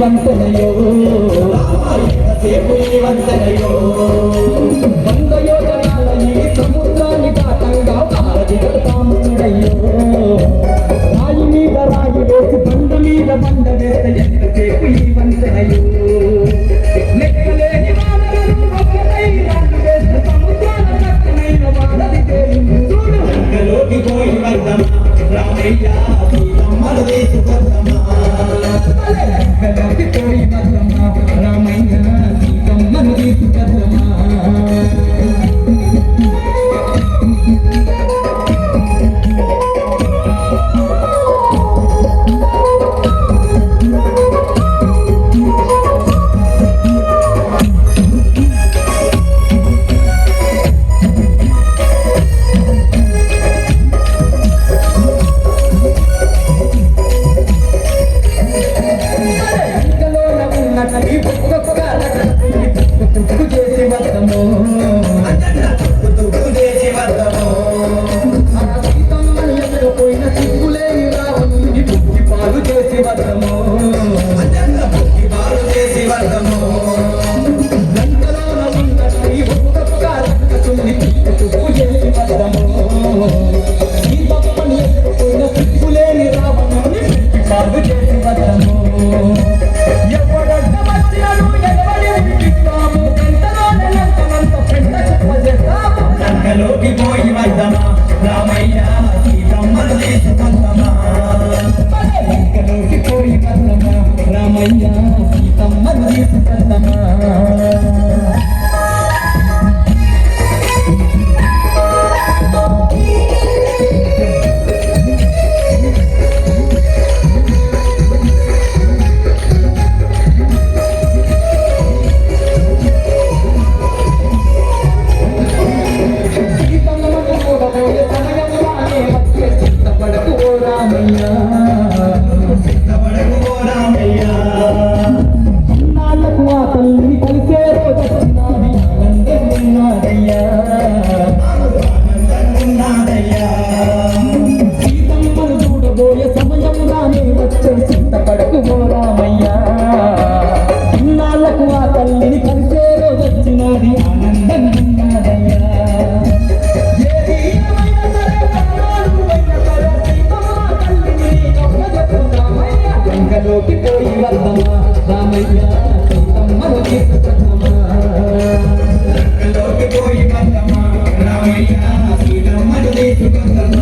వంతనయో సేపు ఈ వంతనయో వంద యోజనాల ఈ సముద్రాన్ని దాటంగా పారదిగతాముడయ్యో రాయి మీద రాయి వేసి వేస్తే ఎంతసేపు ఈ వంతనయో? లెక్కలేని சுபத்ரமா కలుగు చేసి వర్గము Yeah. రామయ్య సీతమ్మ